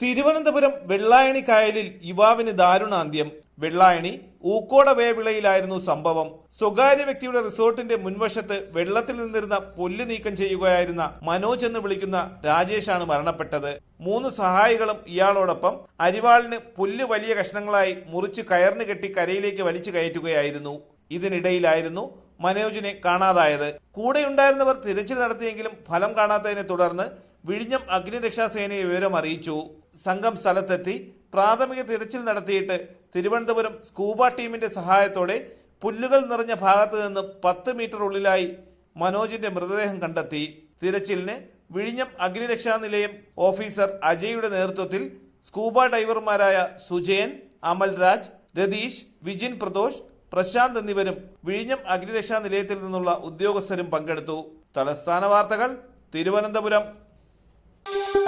തിരുവനന്തപുരം വെള്ളായണി കായലിൽ യുവാവിന് ദാരുണാന്ത്യം. വെള്ളായണി ഊക്കോട വേവിളയിലായിരുന്നു സംഭവം. സ്വകാര്യ വ്യക്തിയുടെ റിസോർട്ടിന്റെ മുൻവശത്ത് വെള്ളത്തിൽ നിന്നിരുന്ന പുല്ല് നീക്കം ചെയ്യുകയായിരുന്ന മനോജ് എന്ന് വിളിക്കുന്ന രാജേഷാണ് മരണപ്പെട്ടത്. മൂന്ന് സഹായികളും ഇയാളോടൊപ്പം അരിവാളിന് പുല്ല് വലിയ കഷ്ണങ്ങളായി മുറിച്ച് കയറിന് കെട്ടി കരയിലേക്ക് വലിച്ചു കയറ്റുകയായിരുന്നു. ഇതിനിടയിലായിരുന്നു മനോജിനെ കാണാതായത്. കൂടെയുണ്ടായിരുന്നവർ തിരച്ചിൽ നടത്തിയെങ്കിലും ഫലം കാണാത്തതിനെ തുടർന്ന് വിഴിഞ്ഞം അഗ്നിരക്ഷാസേനയെ വിവരം അറിയിച്ചു. സംഘം സ്ഥലത്തെത്തി പ്രാഥമിക തിരച്ചിൽ നടത്തിയിട്ട് തിരുവനന്തപുരം സ്കൂബ ടീമിന്റെ സഹായത്തോടെ പുല്ലുകൾ നിറഞ്ഞ ഭാഗത്ത് നിന്ന് പത്ത് മീറ്റർ ഉള്ളിലായി മനോജിന്റെ മൃതദേഹം കണ്ടെത്തി. തിരച്ചിലിന് വിഴിഞ്ഞം അഗ്നിരക്ഷാ നിലയം ഓഫീസർ അജയുടെ നേതൃത്വത്തിൽ സ്കൂബ ഡൈവർമാരായ സുജയൻ അമൽരാജ് രതീഷ് വിജിൻ പ്രദോഷ് പ്രശാന്ത് എന്നിവരും വിഴിഞ്ഞം അഗ്നിരക്ഷാ നിലയത്തിൽ നിന്നുള്ള ഉദ്യോഗസ്ഥരും പങ്കെടുത്തു. തലസ്ഥാന വാർത്തകൾ Thiruvananthapuram. Thank you.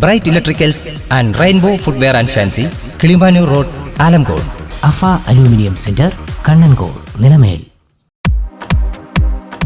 bright electricals and rainbow footwear and fancy Kilimanoor road Alamcode അഫ aluminium centre Kannankode Nilamel